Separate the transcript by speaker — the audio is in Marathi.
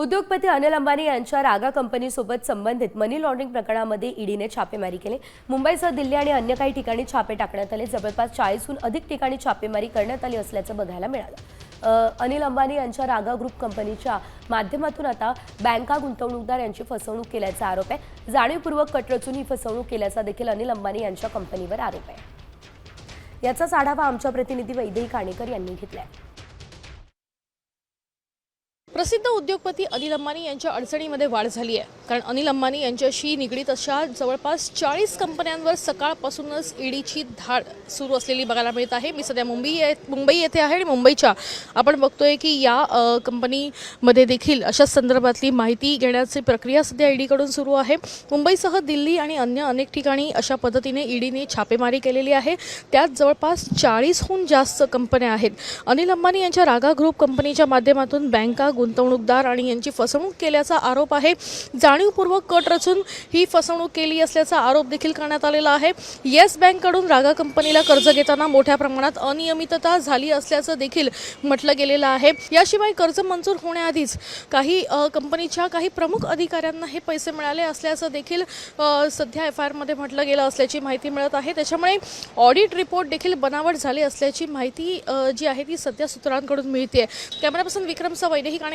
Speaker 1: उद्योगपती अनिल अंबानी यांच्या रागा कंपनीसोबत संबंधित मनी लॉन्ड्रिंग प्रकरणामध्ये ईडीने छापेमारी केली. मुंबईसह दिल्ली आणि अन्य काही ठिकाणी छापे टाकण्यात आले. जवळपास चाळीसहून अधिक ठिकाणी छापेमारी करण्यात आली असल्याचं बघायला मिळालं. अनिल अंबानी यांच्या रागा ग्रुप कंपनीच्या माध्यमातून आता बँका गुंतवणूकदार यांची फसवणूक केल्याचा आरोप आहे. जाणीवपूर्वक कट रचून ही फसवणूक केल्याचा देखील अनिल अंबानी यांच्या कंपनीवर आरोप आहे. याचाच आढावा आमच्या प्रतिनिधी वैदेही काणेकर यांनी घेतला आहे
Speaker 2: प्रसिद्ध उद्योगपती अनिल अंबानी यांच्या अडचणीमध्ये वाढ झाली आहे. कारण अनिल अंबानी यांच्याशी निगडीत अशा जवळपास चाळीस कंपन्यांवर सकाळपासूनच ईडीची धाड सुरू असलेली बघायला मिळत आहे. मी सध्या मुंबई मुंबई येथे आहे आणि मुंबईच्या आपण बघतोय की या कंपनीमध्ये देखील अशा संदर्भातली माहिती घेण्याची प्रक्रिया सध्या ईडीकडून सुरू आहे. मुंबईसह दिल्ली आणि अन्य अनेक ठिकाणी अशा पद्धतीने ईडीने छापेमारी केलेली आहे. त्यात जवळपास चाळीसहून जास्त कंपन्या आहेत. अनिल अंबानी यांच्या रागा ग्रुप कंपनीच्या माध्यमातून बँका गुंतवणूकदार आणि यांची फसवणूक केल्याचा आरोप आहे. जाणीवपूर्वक कट रचून ही फसवणूक केली असल्याचा आरोप देखील करण्यात आलेला आहे. येस बँककडून रागा कंपनीला कर्ज घेताना मोठ्या प्रमाणात अनियमितता झाली असल्याचं देखील म्हटलं गेलेलं आहे. याशिवाय कर्ज मंजूर होण्याआधीच काही कंपनीच्या काही प्रमुख अधिकाऱ्यांना हे पैसे मिळाले असल्याचं देखील सध्या एफ आय आरमध्ये म्हटलं गेलं असल्याची माहिती मिळत आहे. त्याच्यामुळे ऑडिट रिपोर्ट देखील बनावट झाली असल्याची माहिती जी आहे ती सध्या सूत्रांकडून मिळते कॅमेरापासून विक्रमचा वैदेही